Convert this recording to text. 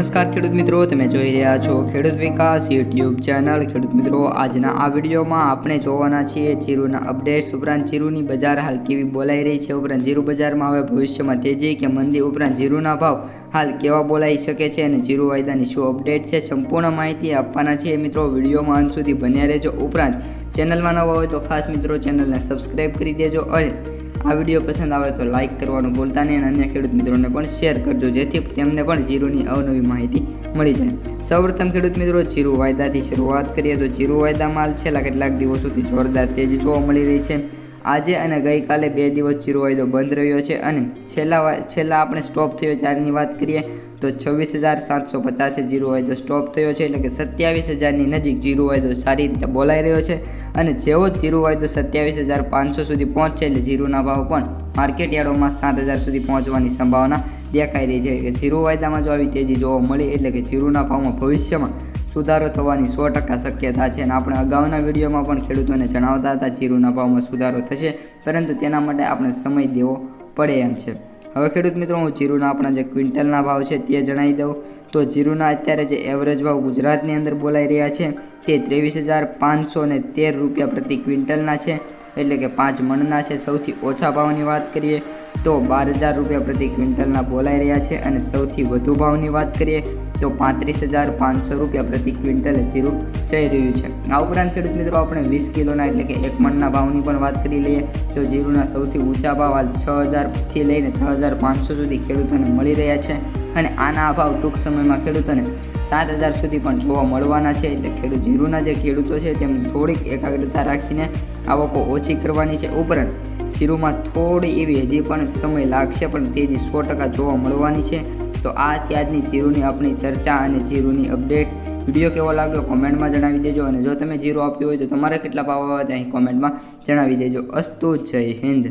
નમસ્કાર ખેડૂત મિત્રો, તમે જોઈ રહ્યા છો ખેડૂત વિકાસ યુટ્યુબ ચેનલ. ખેડૂત મિત્રો, આજના આ વિડીયોમાં આપણે જોવાના છીએ જીરુના અપડેટ્સ. ઉપરાંત જીરુની બજાર હાલ કેવી બોલાઈ રહી છે? ઉપરાંત જીરુ બજારમાં હવે ભવિષ્યમાં તેજી કે મંદી? ઉપરાંત જીરુના ભાવ હાલ કેવા બોલાઈ શકે છે? અને જીરુ વાયદાની શું અપડેટ છે? સંપૂર્ણ માહિતી આપવાના છીએ મિત્રો. વિડીયોમાં અંત સુધી બન્યા રહેજો. ઉપરાંત ચેનલમાં નવા હોય તો ખાસ મિત્રો ચેનલને સબસ્ક્રાઈબ કરી દેજો અને આ વીડિયો પસંદ આવે તો લાઇક કરવાનું ભૂલતા નહીં અને અન્ય ખેડૂત મિત્રોને પણ શેર કરજો, જેથી તેમને પણ જીરુની અવનવી માહિતી મળી જાય. સૌપ્રથમ ખેડૂત મિત્રો જીરુ વાયદાથી શરૂઆત કરીએ તો જીરુ વાયદા માલ છેલ્લા કેટલાક દિવસોથી જોરદાર તેજી જોવા મળી રહી છે. આજે અને ગઈકાલે બે દિવસ જીરો વાયદો બંધ રહ્યો છે અને છેલ્લા છેલ્લા આપણે સ્ટોપ થયો ત્યારની વાત કરીએ તો છવ્વીસ હજાર સાતસો પચાસે જીરો વાયદો સ્ટોપ થયો છે એટલે કે સત્યાવીસ હજારની નજીક જીરો વાયદો સારી રીતે બોલાઈ રહ્યો છે અને જેવો જીરો વાયદો સત્યાવીસ હજાર પાંચસો સુધી પહોંચશે એટલે જીરુના ભાવ પણ માર્કેટ યાર્ડોમાં સાત હજાર સુધી પહોંચવાની સંભાવના દેખાઈ રહી છે. કે જીરો વાયદામાં જો આવી તેજી જોવા મળી એટલે કે જીરુના ભાવમાં ભવિષ્યમાં સુધારો થવાની સો ટકા શક્યતા છે અને આપણે અગાઉના વિડીયોમાં પણ ખેડૂતોને જણાવતા હતા જીરુના ભાવમાં સુધારો થશે, પરંતુ તેના માટે આપણે સમય દેવો પડે એમ છે. હવે ખેડૂત મિત્રો, હું જીરુના આપણા જે ક્વિન્ટલના ભાવ છે તે જણાવી દઉં. તો જીરુના અત્યારે જે એવરેજ ભાવ ગુજરાતની અંદર બોલાઈ રહ્યા છે, તે ત્રેવીસ હજાર પાંચસો તેર રૂપિયા પ્રતિ ક્વિન્ટલના છે. એટલે કે પાંચ મણના છે. સૌથી ઓછા ભાવની વાત કરીએ તો બાર હજાર રૂપિયા પ્રતિ ક્વિન્ટલના બોલાઈ રહ્યા છે અને સૌથી વધુ ભાવની વાત કરીએ તો પાંત્રીસ હજાર પાંચસો રૂપિયા પ્રતિ ક્વિન્ટલ જીરું જઈ રહ્યું છે. આ ઉપરાંત ખેડૂત મિત્રો આપણે વીસ કિલોના એટલે કે એક મણના ભાવની પણ વાત કરી લઈએ તો જીરુના સૌથી ઊંચા ભાવ હાલ છ હજારથી લઈને છ હજાર પાંચસો સુધી ખેડૂતોને મળી રહ્યા છે. અને આના અભાવ ટૂંક સમયમાં ખેડૂતોને સાત હજાર સુધી પણ જોવા મળવાના છે. એટલે ખેડૂત જીરુના જે ખેડૂતો છે તેમની થોડીક એકાગ્રતા રાખીને આવકો ઓછી કરવાની છે. ઉપરાંત જીરુમાં થોડી એવી હજી પણ સમય લાગશે, પણ તેજી સો ટકા જોવા મળવાની છે. તો આ ત્યાજની જીરુની આપણી ચર્ચા અને જીરુની અપડેટ્સ. વીડિયો કેવો લાગ્યો કોમેન્ટમાં જણાવી દેજો અને જો તમે જીરો આપ્યું હોય તો તમારે કેટલા ભાવ આવ્યા ત્યાં કોમેન્ટમાં જણાવી દેજો. અસ્તુ જય હિન્દ.